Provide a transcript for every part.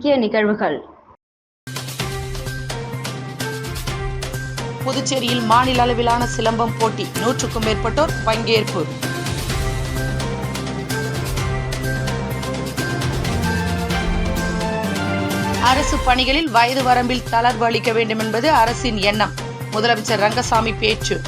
முக்கிய நிகழ்வுகள். புதுச்சேரியில் மாநில அளவிலான சிலம்பம் போட்டி நூற்றுக்கும் மேற்பட்டோர் பங்கேற்பு. அரசு பணிகளில் வயது வரம்பில் தளர்வு அளிக்க வேண்டும் என்பது அரசின் எண்ணம். முதலமைச்சர் ரங்கசாமி பேச்சு.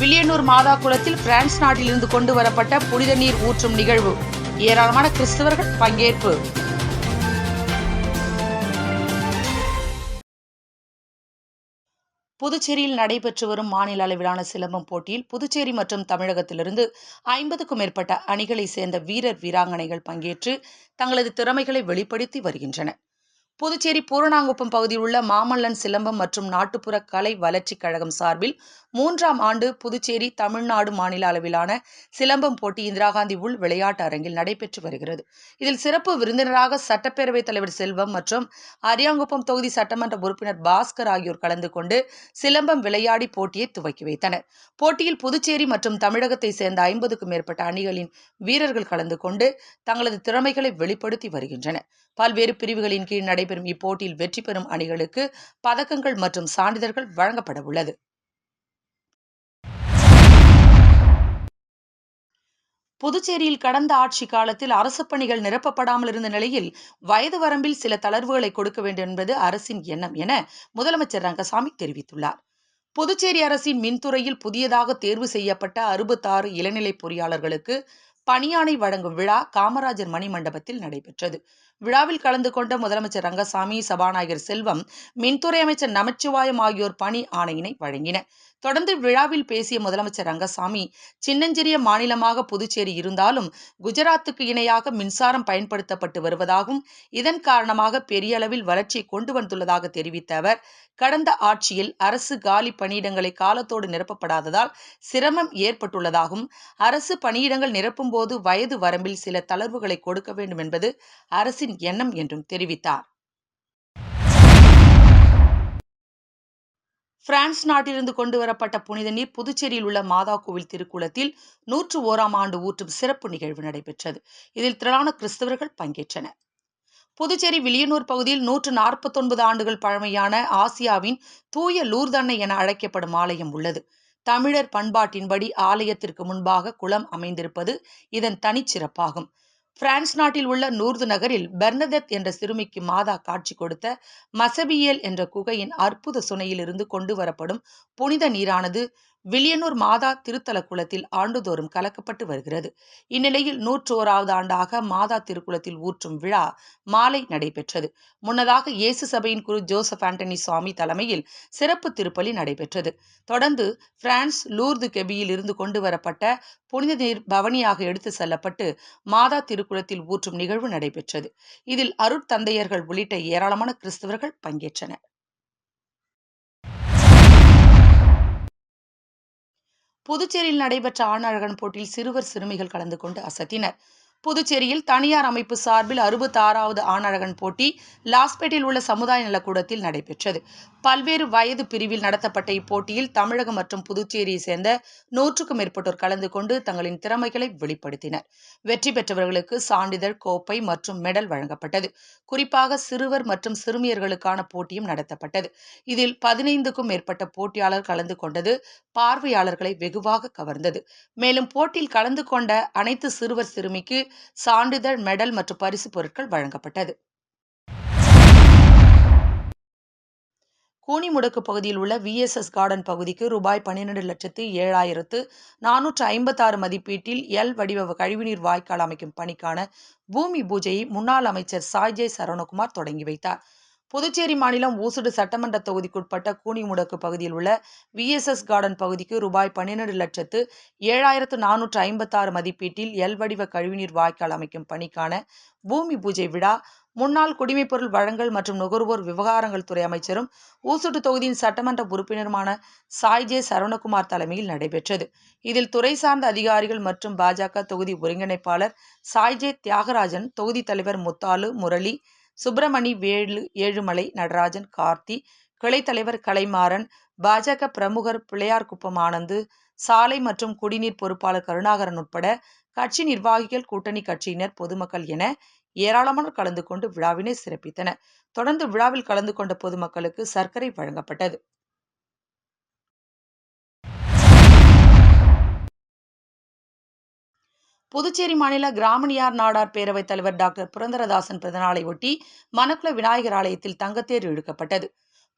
வில்லியனூர் மாதா குளத்தில் பிரான்ஸ் நாட்டிலிருந்து கொண்டு வரப்பட்ட புனித நீர் ஊற்றும் நிகழ்வு. ஏராளமான கிறிஸ்தவர்கள் பங்கேற்பு. புதுச்சேரியில் நடைபெற்று வரும் மாநில அளவிலான சிலம்பம் போட்டியில் புதுச்சேரி மற்றும் தமிழகத்திலிருந்து ஐம்பதுக்கும் மேற்பட்ட அணிகளை சேர்ந்த வீரர் வீராங்கனைகள் பங்கேற்று தங்களது திறமைகளை வெளிப்படுத்தி வருகின்றனர். புதுச்சேரி பூரணாங்குப்பம் பகுதியில் உள்ள மாமல்லன் சிலம்பம் மற்றும் நாட்டுப்புற கலை வளர்ச்சிக் கழகம் சார்பில் மூன்றாம் ஆண்டு புதுச்சேரி தமிழ்நாடு மாநில அளவிலான சிலம்பம் போட்டி இந்திரா காந்தி உள் விளையாட்டு அரங்கில் நடைபெற்று வருகிறது. இதில் சிறப்பு விருந்தினராக சட்டப்பேரவைத் தலைவர் செல்வம் மற்றும் அரியாங்குப்பம் தொகுதி சட்டமன்ற உறுப்பினர் பாஸ்கர் ஆகியோர் கலந்து கொண்டு சிலம்பம் விளையாடி போட்டியை துவக்கி வைத்தனர். போட்டியில் புதுச்சேரி மற்றும் தமிழகத்தை சேர்ந்த ஐம்பதுக்கும் மேற்பட்ட அணிகளின் வீரர்கள் கலந்து கொண்டு தங்களது திறமைகளை வெளிப்படுத்தி வருகின்றனர். பல்வேறு பிரிவுகளின் கீழ் நடைபெறும் இப்போட்டியில் வெற்றி பெறும் அணிகளுக்கு பதக்கங்கள் மற்றும் சான்றிதழ்கள் வழங்கப்பட உள்ளது. புதுச்சேரியில் கடந்த ஆட்சி காலத்தில் அரசு பணிகள் நிரப்பப்படாமல் இருந்த நிலையில் வயது வரம்பில் சில தளர்வுகளை கொடுக்க வேண்டும் என்பது அரசின் எண்ணம் என முதலமைச்சர் ரங்கசாமி தெரிவித்துள்ளார். புதுச்சேரி அரசின் மின்துறையில் புதியதாக தேர்வு செய்யப்பட்ட அறுபத்தாறு இளநிலை பொறியாளர்களுக்கு பணியாணை வழங்கும் விழா காமராஜர் மணிமண்டபத்தில் நடைபெற்றது. விழாவில் கலந்து கொண்ட முதலமைச்சர் ரங்கசாமி சபாநாயகர் செல்வம் மின்துறை அமைச்சர் நமச்சிவாயம் ஆகியோர் பணி ஆணையினை வழங்கினர் தொடர்ந்து விழாவில் பேசிய முதலமைச்சர் ரங்கசாமி சின்னஞ்சிறிய மாநிலமாக புதுச்சேரி இருந்தாலும் குஜராத்துக்கு இணையாக மின்சாரம் பயன்படுத்தப்பட்டு வருவதாகவும் இதன் காரணமாக பெரிய அளவில் வளர்ச்சி கொண்டு வந்துள்ளதாக தெரிவித்த அவர் கடந்த ஆட்சியில் அரசு காலி பணியிடங்களை காலத்தோடு நிரப்பப்படாததால் சிரமம் ஏற்பட்டுள்ளதாகவும் அரசு பணியிடங்கள் நிரப்பும் போது வயது வரம்பில் சில தளர்வுகளை கொடுக்க வேண்டும் என்பது அரசின் அரசின் எண்ணம் என்றும் தெரிவித்தார். பிரான்ஸ் நாட்டிலிருந்து கொண்டு வரப்பட்ட புனித நீர் புதுச்சேரியில் உள்ள மாதா கோவில் திருக்குளத்தில் நூற்று ஓராம் ஆண்டு ஊற்றும் சிறப்பு நிகழ்வு நடைபெற்றது. இதில் திரளான கிறிஸ்தவர்கள் பங்கேற்றனர். புதுச்சேரி வில்லியனூர் பகுதியில் நூற்று நாற்பத்தொன்பது ஆண்டுகள் பழமையான ஆசியாவின் தூய லூர்தன்னை என அழைக்கப்படும் ஆலயம் உள்ளது. தமிழர் பண்பாட்டின்படி ஆலயத்திற்கு முன்பாக குளம் அமைந்திருப்பது இதன் தனிச்சிறப்பாகும். பிரான்ஸ் நாட்டில் உள்ள நூர்து நகரில் பெர்னதெத் என்ற சிறுமிக்கு மாதா காட்சி கொடுத்த மசபியல் என்ற குகையின் அற்புத சுனையிலிருந்து கொண்டு வரப்படும் புனித நீரானது வில்லியனூர் மாதா திருத்தல குளத்தில் ஆண்டுதோறும் கலக்கப்பட்டு வருகிறது. இந்நிலையில் நூற்றோராவது ஆண்டாக மாதா திருக்குளத்தில் ஊற்றும் விழா மாலை நடைபெற்றது. முன்னதாக இயேசு சபையின் குரு ஜோசப் ஆண்டனி சுவாமி தலைமையில் சிறப்பு திருப்பலி நடைபெற்றது. தொடர்ந்து பிரான்ஸ் லூர்து கெபியில் இருந்து கொண்டு வரப்பட்ட புனித நீர் பவனியாக எடுத்து செல்லப்பட்டு மாதா திருக்குளத்தில் ஊற்றும் நிகழ்வு நடைபெற்றது. இதில் அருட்தந்தையர்கள் உள்ளிட்ட ஏராளமான கிறிஸ்தவர்கள் பங்கேற்றனர். புதுச்சேரியில் நடைபெற்ற ஆணழகன் போட்டியில் சிறுவர் சிறுமிகள் கலந்து கொண்டு அசத்தினர். புதுச்சேரியில் தனியார் அமைப்பு சார்பில் அறுபத்தாறாவது ஆணழகன் போட்டி லாஸ்பேட்டில் உள்ள சமுதாய நலக்கூடத்தில் நடைபெற்றது. பல்வேறு வயது பிரிவில் நடத்தப்பட்ட இப்போட்டியில் தமிழகம் மற்றும் புதுச்சேரியை சேர்ந்த நூற்றுக்கும் மேற்பட்டோர் கலந்து கொண்டு தங்களின் திறமைகளை வெளிப்படுத்தினர். வெற்றி பெற்றவர்களுக்கு சான்றிதழ் கோப்பை மற்றும் மெடல் வழங்கப்பட்டது. குறிப்பாக சிறுவர் மற்றும் சிறுமியர்களுக்கான போட்டியும் நடத்தப்பட்டது. இதில் பதினைந்துக்கும் மேற்பட்ட போட்டியாளர் கலந்து கொண்டது பார்வையாளர்களை வெகுவாக கவர்ந்தது. மேலும் போட்டியில் கலந்து கொண்ட அனைத்து சிறுவர் சிறுமிக்கு சான்றிதழ் மெடல் மற்றும் பரிசு பொருட்கள் வழங்கப்பட்டது. கூனிமுடக்கு பகுதியில் உள்ள விஎஸ்எஸ் கார்டன் பகுதிக்கு ரூபாய் பன்னிரண்டு லட்சத்து ஏழாயிரத்து நானூற்று ஐம்பத்தாறு மதிப்பீட்டில் எல் வடிவ கழிவுநீர் வாய்க்கால் அமைக்கும் பணிக்கான பூமி பூஜையை முன்னாள் அமைச்சர் சாய்ஜே சரவணகுமார் தொடங்கி வைத்தார். புதுச்சேரி மாநிலம் ஊசுடு சட்டமன்ற தொகுதிக்குட்பட்ட கூனிமுடக்கு பகுதியில் உள்ள விஎஸ்எஸ் கார்டன் பகுதிக்கு ரூபாய் பன்னிரண்டு லட்சத்து ஏழாயிரத்து நானூற்று ஐம்பத்தாறு மதிப்பீட்டில் எல் வடிவ கழிவுநீர் வாய்க்கால் அமைக்கும் பணிக்கான பூமி பூஜை விழா முன்னாள் குடிமைப்பொருள் வழங்கல் மற்றும் நுகர்வோர் விவகாரங்கள் துறை அமைச்சரும் ஊசுட்டு தொகுதியின் சட்டமன்ற உறுப்பினருமான சாய் ஜே சரவணகுமார் தலைமையில் நடைபெற்றது. இதில் துறை சார்ந்த அதிகாரிகள் மற்றும் பாஜக தொகுதி ஒருங்கிணைப்பாளர் சாய் ஜே தியாகராஜன் தொகுதி தலைவர் முத்தாலு முரளி சுப்பிரமணி வேலு ஏழுமலை நடராஜன் கார்த்தி கிளை தலைவர் கலைமாறன் பாஜக பிரமுகர் பிள்ளையார்குப்பம் ஆனந்து சாலை மற்றும் குடிநீர் பொறுப்பாளர் கருணாகரன் உட்பட கட்சி நிர்வாகிகள் கூட்டணி கட்சியினர் பொதுமக்கள் என ஏராளமானோர் கலந்து கொண்டு விழாவினை சிறப்பித்தனர். தொடர்ந்து விழாவில் கலந்து கொண்ட பொதுமக்களுக்கு சர்க்கரை வழங்கப்பட்டது. புதுச்சேரி மாநில கிராமணியார் நாடார் பேரவைத் தலைவர் டாக்டர் புரந்தரதாசன் பிறந்தநாளை ஒட்டி மணக்குள விநாயகர் ஆலயத்தில் தங்கத்தேர் இழுக்கப்பட்டது.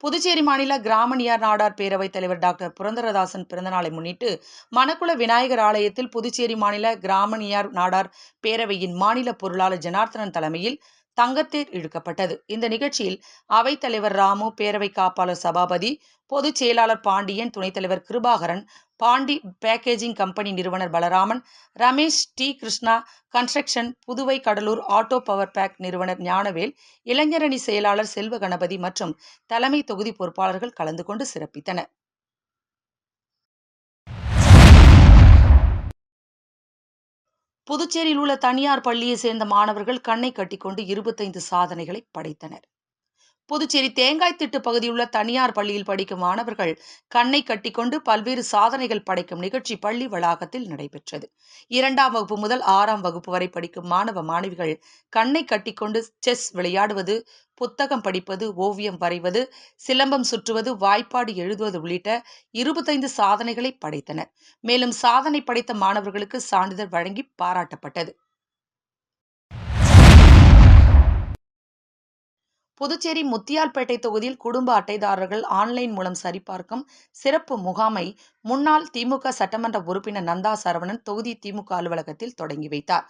புதுச்சேரி மாநில கிராமணியார் நாடார் பேரவைத் தலைவர் டாக்டர் புரந்தரதாசன் பிறந்தநாளை முன்னிட்டு மணக்குள விநாயகர் ஆலயத்தில் புதுச்சேரி மாநில கிராமணியார் நாடார் பேரவையின் மாநில பொருளாளர் ஜனார்த்தனன் தலைமையில் தங்கத்தேர் இழுக்கப்பட்டது. இந்த நிகழ்ச்சியில் அவைத்தலைவர் ராமு பேரவை காப்பாளர் சபாபதி பொதுச் செயலாளர் பாண்டியன் துணைத்தலைவர் கிருபாகரன் பாண்டி பேக்கேஜிங் கம்பெனி நிறுவனர் Balaraman Ramesh T. Krishna construction Puduvai Cuddalore auto power pack நிறுவனர் ஞானவேல் இளைஞரணி செயலாளர் செல்வ கணபதி மற்றும் தலைமை தொகுதி பொறுப்பாளர்கள் கலந்து கொண்டு சிறப்பித்தனர். புதுச்சேரியில் உள்ள தனியார் பள்ளியை சேர்ந்த மாணவர்கள் கண்ணை கட்டிக்கொண்டு இருபத்தைந்து சாதனைகளை படைத்தனர். புதுச்சேரி தேங்காய் திட்டு பகுதியுள்ள தனியார் பள்ளியில் படிக்கும் மாணவர்கள் கண்ணை கட்டிக்கொண்டு பல்வேறு சாதனைகள் படைக்கும் நிகழ்ச்சி பள்ளி வளாகத்தில் நடைபெற்றது. இரண்டாம் வகுப்பு முதல் ஆறாம் வகுப்பு வரை படிக்கும் மாணவ மாணவிகள் கண்ணை கட்டிக்கொண்டு செஸ் விளையாடுவது புத்தகம் படிப்பது ஓவியம் வரைவது சிலம்பம் சுற்றுவது வாய்ப்பாடு எழுதுவது உள்ளிட்ட இருபத்தைந்து சாதனைகளை படைத்தனர். மேலும் சாதனை படைத்த மாணவர்களுக்கு சான்றிதழ் வழங்கி பாராட்டப்பட்டது. புதுச்சேரி முத்தியால்பேட்டை தொகுதியில் குடும்ப அட்டைதாரர்கள் ஆன்லைன் மூலம் சரிபார்க்கும் சிறப்பு முகாமை முன்னாள் திமுக சட்டமன்ற உறுப்பினர் நந்தா சரவணன் தொகுதி திமுக அலுவலகத்தில் தொடங்கி வைத்தார்.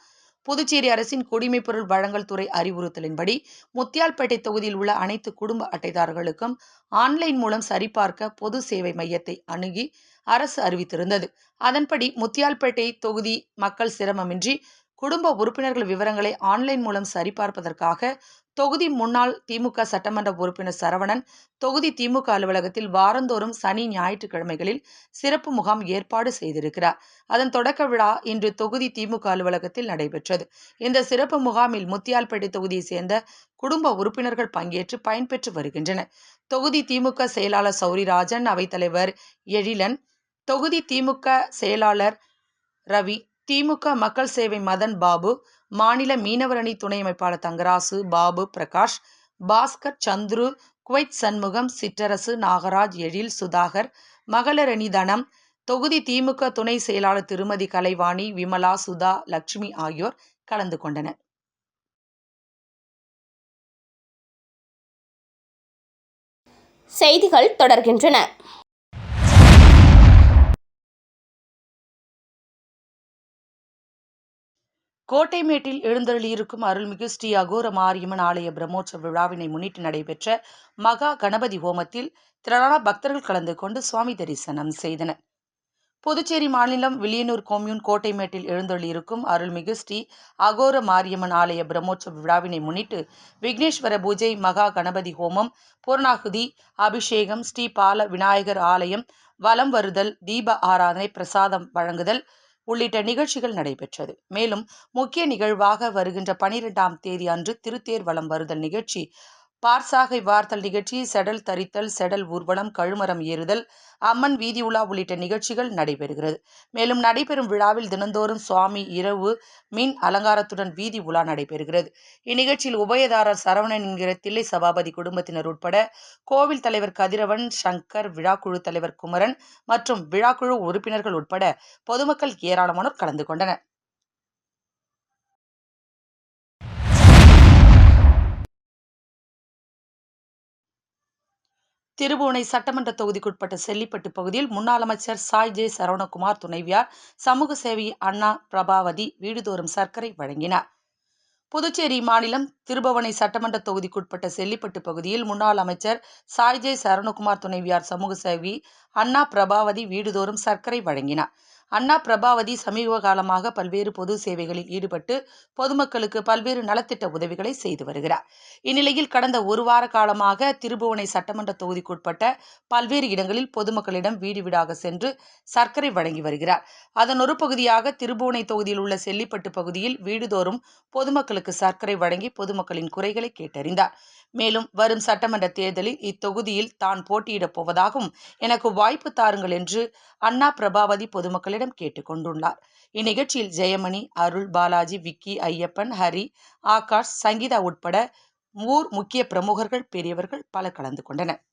புதுச்சேரி அரசின் குடிமைப் பொருள் வழங்கல் துறை அறிவுறுத்தலின்படி முத்தியால்பேட்டை தொகுதியில் உள்ள அனைத்து குடும்ப அட்டைதாரர்களுக்கும் ஆன்லைன் மூலம் சரிபார்க்க பொது சேவை மையத்தை அணுகி அரசு அறிவித்திருந்தது. அதன்படி முத்தியால்பேட்டை தொகுதி மக்கள் சிரமமின்றி குடும்ப உறுப்பினர்கள் விவரங்களை ஆன்லைன் மூலம் சரிபார்ப்பதற்காக தொகுதி முன்னாள் திமுக சட்டமன்ற உறுப்பினர் சரவணன் தொகுதி திமுக அலுவலகத்தில் வாரந்தோறும் சனி ஞாயிற்றுக்கிழமைகளில் சிறப்பு முகாம் ஏற்பாடு செய்திருக்கிறார். அதன் தொடக்க விழா இன்று தொகுதி திமுக அலுவலகத்தில் நடைபெற்றது. இந்த சிறப்பு முகாமில் முத்தியால்பேட்டை தொகுதியை சேர்ந்த குடும்ப உறுப்பினர்கள் பங்கேற்று பயன்பெற்று வருகின்றனர். தொகுதி திமுக செயலாளர் சௌரிராஜன் அவைத்தலைவர் எழிலன் தொகுதி திமுக செயலாளர் ரவி திமுக மக்கள் சேவை மதன் பாபு மாநில மீனவரணி துணை அமைப்பாளர் தங்கராசு பாபு பிரகாஷ் பாஸ்கர் சந்துரு குவைத் சண்முகம் சிற்றரசு நாகராஜ் எழில் சுதாகர் மகளிர் தனம் தொகுதி திமுக துணை செயலாளர் திருமதி கலைவாணி விமலா சுதா லட்சுமி ஆகியோர் கலந்து கொண்டனர். செய்திகள் தொடர்கின்றன. கோட்டைமேட்டில் எழுந்தருளியிருக்கும் அருள்மிகு ஸ்ரீ அகோர மாரியம்மன் ஆலய பிரம்மோற்சவ விழாவினை முன்னிட்டு நடைபெற்ற மகா கணபதி ஹோமத்தில் திரளான பக்தர்கள் கலந்து கொண்டு சுவாமி தரிசனம் செய்தனர். புதுச்சேரி மாநிலம் வில்லியனூர் கோம்யூன் கோட்டைமேட்டில் எழுந்தருளியிருக்கும் அருள்மிகு ஸ்ரீ அகோர மாரியம்மன் ஆலய பிரம்மோற்சவ விழாவினை முன்னிட்டு விக்னேஸ்வர பூஜை மகா கணபதி ஹோமம் பூர்ணாகுதி அபிஷேகம் ஸ்ரீ பால விநாயகர் ஆலயம் வலம் வருதல் தீப ஆராதனை பிரசாதம் வழங்குதல் உள்ளிட்ட நிகழ்ச்சிகள் நடைபெற்றது. மேலும் முக்கிய நிகழ்வாக வருகின்ற பனிரெண்டாம் தேதி அன்று திருத்தேர் வலம் வருதல் நிகழ்ச்சி பார்சாகை வார்த்தல் நிகழ்ச்சி செடல் தரித்தல் செடல் ஊர்வலம் கழுமரம் ஏறுதல் அம்மன் வீதி உலா உள்ளிட்ட நிகழ்ச்சிகள் நடைபெறுகிறது. மேலும் நடைபெறும் விழாவில் தினந்தோறும் சுவாமி இரவு மின் அலங்காரத்துடன் வீதி உலா நடைபெறுகிறது. இந்நிகழ்ச்சியில் உபயதாரர் சரவணன் என்கிற தில்லை சபாபதி குடும்பத்தினர் உட்பட கோவில் தலைவர் கதிரவன் சங்கர் விழாக்குழு தலைவர் குமரன் மற்றும் விழாக்குழு உறுப்பினர்கள் உட்பட பொதுமக்கள் ஏராளமானோர் கலந்து கொண்டனர். திருபுவனை சட்டமன்ற தொகுதிக்குட்பட்ட செல்லிப்பட்டு பகுதியில் முன்னாள் அமைச்சர் சாய் ஜே சரவணகுமார் துணைவியார் சமூக சேவை அண்ணா பிரபாவதி வீடுதோறும் சர்க்கரை வழங்கினார். புதுச்சேரி மாநிலம் திருபுவனை சட்டமன்ற தொகுதிக்குட்பட்ட செல்லிப்பட்டு பகுதியில் முன்னாள் அமைச்சர் சாய் ஜே சரவணகுமார் துணைவியார் சமூக சேவி அண்ணா பிரபாவதி வீடுதோறும் சர்க்கரை வழங்கினார். அண்ணா பிரபாவதி சமீப காலமாக பல்வேறு பொது சேவைகளில் ஈடுபட்டு பொதுமக்களுக்கு பல்வேறு நலத்திட்ட உதவிகளை செய்து வருகிறார். இந்நிலையில் கடந்த ஒரு வார காலமாக திருபுவனை சட்டமன்ற தொகுதிக்குட்பட்ட பல்வேறு இடங்களில் பொதுமக்களிடம் வீடு வீடாக சென்று சர்க்கரை வழங்கி வருகிறார். அதன் ஒரு பகுதியாக திருபுவனை தொகுதியில் உள்ள செல்லிப்பட்டு பகுதியில் வீடுதோறும் பொதுமக்களுக்கு சர்க்கரை வழங்கி பொதுமக்களின் குறைகளை கேட்டறிந்தார். மேலும் வரும் சட்டமன்ற தேர்தலில் இத்தொகுதியில் தான் போட்டியிடப் போவதாகவும் எனக்கு வாய்ப்பு தாருங்கள் என்று அண்ணா பிரபாவதி பொதுமக்களிடம் கேட்டுக்கொண்டுள்ளார். இந்நிகழ்ச்சியில் ஜெயமணி அருள் பாலாஜி விக்கி ஐயப்பன் ஹரி ஆகாஷ் சங்கீதா உட்பட ஊர் முக்கிய பிரமுகர்கள் பெரியவர்கள் பலர் கலந்து கொண்டனர்.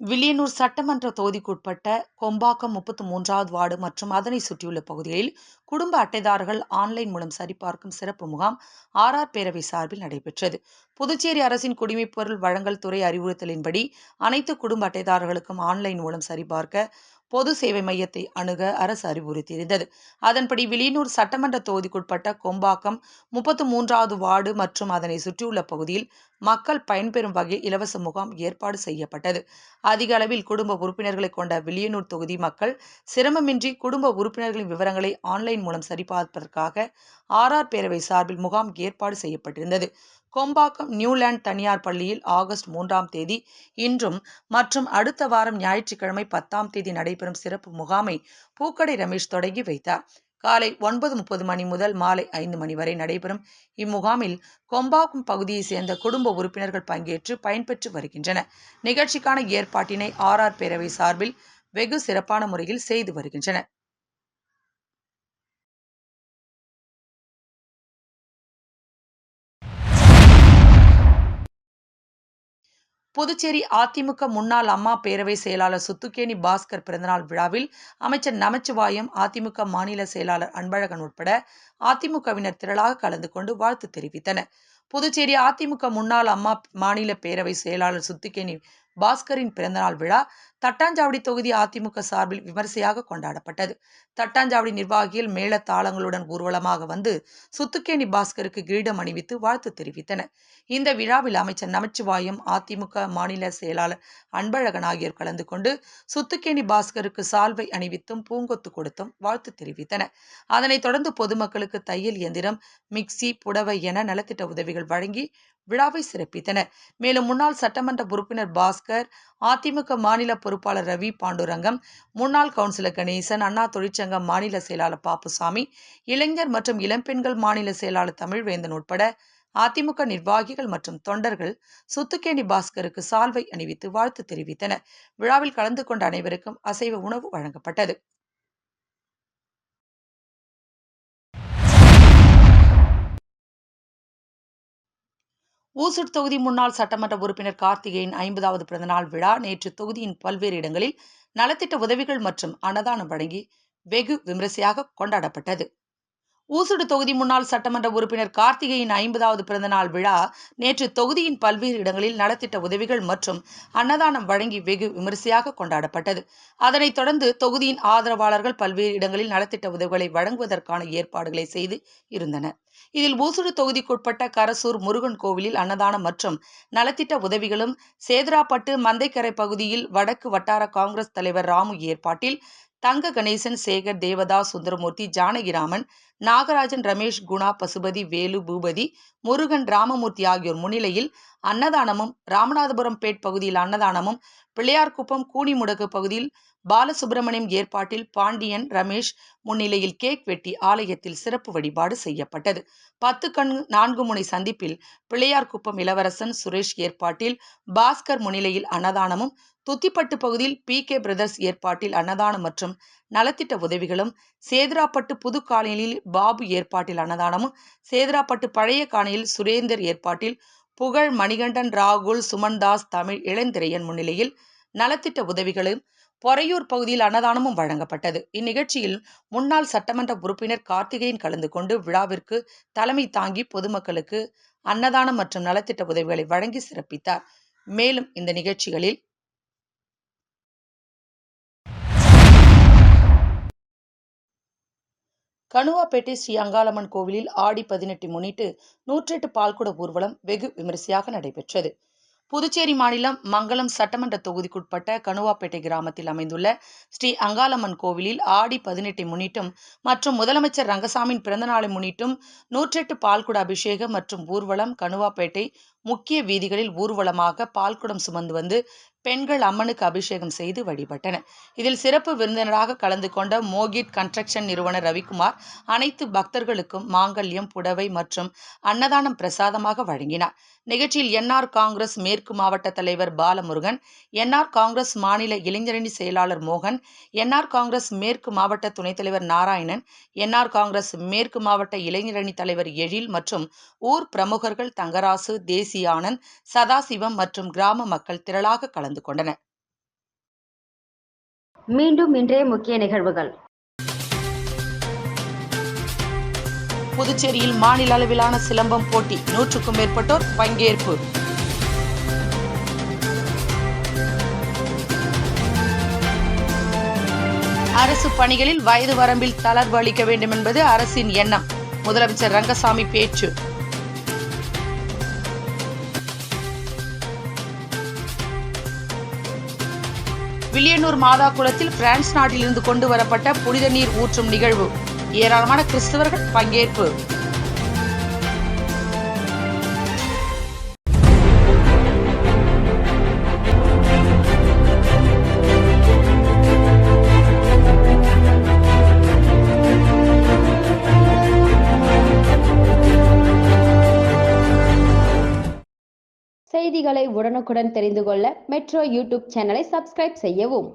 வில்லியனூர் சட்டமன்ற தொகுதிக்குட்பட்ட கொம்பாக்கம் முப்பத்து மூன்றாவது வார்டு மற்றும் அதனை சுற்றியுள்ள பகுதிகளில் குடும்ப அட்டைதாரர்கள் ஆன்லைன் மூலம் சரிபார்க்கும் சிறப்பு முகாம் ஆர்ஆர் பேரவை சார்பில் நடைபெற்றது. புதுச்சேரி அரசின் குடிமைப்பொருள் வழங்கல் துறை அறிவுறுத்தலின்படி அனைத்து குடும்ப அட்டைதாரர்களுக்கும் ஆன்லைன் மூலம் சரிபார்க்க பொது சேவை மையத்தை அணுக அரசு அறிவுறுத்தியிருந்தது அதன்படி வில்லியனூர் சட்டமன்ற தொகுதிக்குட்பட்ட கொம்பாக்கம் முப்பத்து மூன்றாவது வார்டு மற்றும் அதனை சுற்றியுள்ள பகுதியில் மக்கள் பயன்பெறும் வகையில் இலவச முகாம் ஏற்பாடு செய்யப்பட்டது. அதிக அளவில் குடும்ப உறுப்பினர்களை கொண்ட வில்லியனூர் தொகுதி மக்கள் சிரமமின்றி குடும்ப உறுப்பினர்களின் விவரங்களை ஆன்லைன் மூலம் சரிபார்ப்பதற்காக ஆர்ஆர் பேரவை சார்பில் முகாம் ஏற்பாடு செய்யப்பட்டிருந்தது. கொம்பாக்கம் நியூலேண்ட் தனியார் பள்ளியில் ஆகஸ்ட் மூன்றாம் தேதி இன்றும் மற்றும் அடுத்த வாரம் ஞாயிற்றுக்கிழமை பத்தாம் தேதி நடைபெறும் சிறப்பு முகாமை பூக்கடை ரமேஷ் தொடங்கி வைத்தார். காலை ஒன்பது முப்பது மணி முதல் மாலை ஐந்து மணி வரை நடைபெறும் இம்முகாமில் கொம்பாக்கும் பகுதியைச் சேர்ந்த குடும்ப உறுப்பினர்கள் பங்கேற்று பயன்பெற்று வருகின்றனர். நிகழ்ச்சிக்கான ஏற்பாட்டினை ஆர்ஆர் பேரவை சார்பில் வெகு சிறப்பான முறையில் செய்து வருகின்றனர். புதுச்சேரி அதிமுக முன்னாள் அம்மா பேரவை செயலாளர் சுத்துக்கேணி பாஸ்கர் பிறந்தநாள் விழாவில் அமைச்சர் நமச்சிவாயம் அதிமுக மாநில செயலாளர் அன்பழகன் உட்பட அதிமுகவினர் திரளாக கலந்து கொண்டு வாழ்த்து தெரிவித்தனர். புதுச்சேரி அதிமுக முன்னாள் அம்மா மாநில பேரவை செயலாளர் சுத்திகேணி பாஸ்கரின் பிறந்தநாள் விழா தட்டாஞ்சாவடி தொகுதி அதிமுக சார்பில் விமரிசையாக கொண்டாடப்பட்டது. தட்டாஞ்சாவடி நிர்வாகிகள் மேள தாளங்களுடன் ஊர்வலமாக வந்து சுத்துக்கேணி பாஸ்கருக்கு கிரீடம் அணிவித்து வாழ்த்து தெரிவித்தனர். இந்த விழாவில் அமைச்சர் நமச்சிவாயம் அதிமுக மாநில செயலாளர் அன்பழகன் ஆகியோர் கலந்து கொண்டு சுத்துக்கேணி பாஸ்கருக்கு சால்வை அணிவித்தும் பூங்கொத்து கொடுத்தும் வாழ்த்து தெரிவித்தனர். அதனைத் தொடர்ந்து பொதுமக்களுக்கு தையல் இயந்திரம் மிக்சி புடவை என நலத்திட்ட உதவிகள் வழங்கி விழாவை சிறப்பித்தனர் மேலும் முன்னாள் சட்டமன்ற உறுப்பினர் பாஸ்கர் அதிமுக மாநில பொறுப்பாளர் ரவி பாண்டுரங்கம் முன்னாள் கவுன்சிலர் கணேசன் அண்ணா தொழிற்சங்க மாநில செயலாளர் பாப்புசாமி இளைஞர் மற்றும் இளம்பெண்கள் மாநில செயலாளர் தமிழ்வேந்தன் உட்பட அதிமுக நிர்வாகிகள் மற்றும் தொண்டர்கள் சுத்துக்கேணி பாஸ்கருக்கு சால்வை அணிவித்து வாழ்த்து தெரிவித்தனர். விழாவில் கலந்து கொண்ட அனைவருக்கும் அசைவ உணவு வழங்கப்பட்டது. ஊசுட் தொகுதி முன்னாள் சட்டமன்ற உறுப்பினர் கார்த்திகேயன் ஐம்பதாவது பிறந்தநாள் விழா நேற்று தொகுதியின் பல்வேறு இடங்களில் நலத்திட்ட உதவிகள் மற்றும் அன்னதானம் வழங்கி வெகு விமரிசையாக கொண்டாடப்பட்டது. ஊசுடு தொகுதி முன்னாள் சட்டமன்ற உறுப்பினர் கார்த்திகையின் ஐம்பதாவது பிறந்தநாள் விழா நேற்று தொகுதியின் பல்வேறு இடங்களில் நலத்திட்ட உதவிகள் மற்றும் அன்னதானம் வழங்கி வெகு விமரிசையாக கொண்டாடப்பட்டது. அதனைத் தொடர்ந்து தொகுதியின் ஆதரவாளர்கள் பல்வேறு இடங்களில் நலத்திட்ட உதவிகளை வழங்குவதற்கான ஏற்பாடுகளை செய்து இருந்தனர். இதில் ஊசுடு தொகுதிக்குட்பட்ட கரசூர் முருகன் கோவிலில் அன்னதானம் மற்றும் நலத்திட்ட உதவிகளும் சேதராப்பட்டு மந்தைக்கரை பகுதியில் வடக்கு வட்டார காங்கிரஸ் தலைவர் ராமு ஏற்பாட்டில் தங்க கணேசன் சேகர் தேவதாஸ் சுந்தரமூர்த்தி ஜானகிராமன் நாகராஜன் ரமேஷ் குணா பசுபதி வேலு பூபதி முருகன் ராமமூர்த்தி ஆகியோர் முன்னிலையில் அன்னதானமும் ராமநாதபுரம் பேட் பகுதியில் அன்னதானமும் பிள்ளையார்குப்பம் கூனிமுடக்கு பகுதியில் பாலசுப்பிரமணியம் ஏற்பாட்டில் பாண்டியன் ரமேஷ் முன்னிலையில் கேக் வெட்டி ஆலயத்தில் சிறப்பு வழிபாடு செய்யப்பட்டது. பத்து கண் நான்கு முனை சந்திப்பில் பிள்ளையார்குப்பம் இளவரசன் சுரேஷ் ஏற்பாட்டில் பாஸ்கர் முன்னிலையில் அன்னதானமும் துத்திப்பட்டு பகுதியில் பி கே பிரதர்ஸ் ஏற்பாட்டில் அன்னதானம் மற்றும் நலத்திட்ட உதவிகளும் சேதராப்பட்டு புது காலனியில் பாபு ஏற்பாட்டில் அன்னதானமும் சேதராப்பட்டு பழைய காணியில் சுரேந்தர் ஏற்பாட்டில் புகழ் மணிகண்டன் ராகுல் சுமன்தாஸ் தமிழ் இளந்திரையன் முன்னிலையில் நலத்திட்ட உதவிகளும் பொறையூர் பகுதியில் அன்னதானமும் வழங்கப்பட்டது. இந்நிகழ்ச்சியில் முன்னாள் சட்டமன்ற உறுப்பினர் கார்த்திகேயன் கலந்து கொண்டு விழாவிற்கு தலைமை தாங்கி பொதுமக்களுக்கு அன்னதானம் மற்றும் நலத்திட்ட உதவிகளை வழங்கி சிறப்பித்தார். மேலும் இந்த நிகழ்ச்சிகளில் கணுவாப்பேட்டை ஸ்ரீ அங்காளம்மன் கோவிலில் ஆடி பதினெட்டு முன்னிட்டு நூற்றெட்டு பால்குட ஊர்வலம் வெகு விமரிசையாக நடைபெற்றது. புதுச்சேரி மாநிலம் மங்களம் சட்டமன்ற தொகுதிக்குட்பட்ட கணுவாப்பேட்டை கிராமத்தில் அமைந்துள்ள ஸ்ரீ அங்காளம்மன் கோவிலில் ஆடி பதினெட்டை முன்னிட்டும் மற்றும் முதலமைச்சர் ரங்கசாமியின் பிறந்தநாளை முன்னிட்டும் நூற்றெட்டு பால்குட அபிஷேகம் மற்றும் ஊர்வலம் கணுவாப்பேட்டை முக்கிய வீதிகளில் ஊர்வலமாக பால்குடம் சுமந்து வந்து பெண்கள் அம்மனுக்கு அபிஷேகம் செய்து வழிபட்டனர் இதில் சிறப்பு விருந்தினராக கலந்து கொண்ட மோகிட் கன்ஸ்ட்ரக்ஷன் நிறுவனர் ரவிக்குமார் அனைத்து பக்தர்களுக்கும் மாங்கல்யம் புடவை மற்றும் அன்னதானம் பிரசாதமாக வழங்கினார். நிகழ்ச்சியில் என்ஆர் காங்கிரஸ் மேற்கு மாவட்ட தலைவர் பாலமுருகன் என்ஆர் காங்கிரஸ் மாநில இளைஞரணி செயலாளர் மோகன் என்ஆர் காங்கிரஸ் மேற்கு மாவட்ட துணைத் தலைவர் நாராயணன் என்ஆர் காங்கிரஸ் மேற்கு மாவட்ட இளைஞரணி தலைவர் எழில் மற்றும் ஊர் பிரமுகர்கள் தங்கராசு தேசியானந்த் சதாசிவம் மற்றும் கிராம மக்கள் திரளாக கலந்து கொண்டனர். மீண்டும் இன்றைய முக்கிய நிகழ்வுகள். புதுச்சேரியில் மாநில அளவிலான சிலம்பம் போட்டி. நூற்றுக்கும் மேற்பட்டோர் பங்கேற்பு. அரசு பணிகளில் வயது வரம்பில் தளர்வு அளிக்க வேண்டும் என்பது அரசின் எண்ணம். முதலமைச்சர் ரங்கசாமி பேச்சு. வில்லியனூர் மாதா குளத்தில் பிரான்ஸ் நாட்டிலிருந்து கொண்டு வரப்பட்ட புனித நீர் ஊற்றும் நிகழ்வு. ஏராளமான கிறிஸ்தவர்கள் பங்கேற்பு. செய்திகளை உடனுக்குடன் தெரிந்து கொள்ள மெட்ரோ யூடியூப் சேனலை சப்ஸ்கிரைப் செய்யவும்.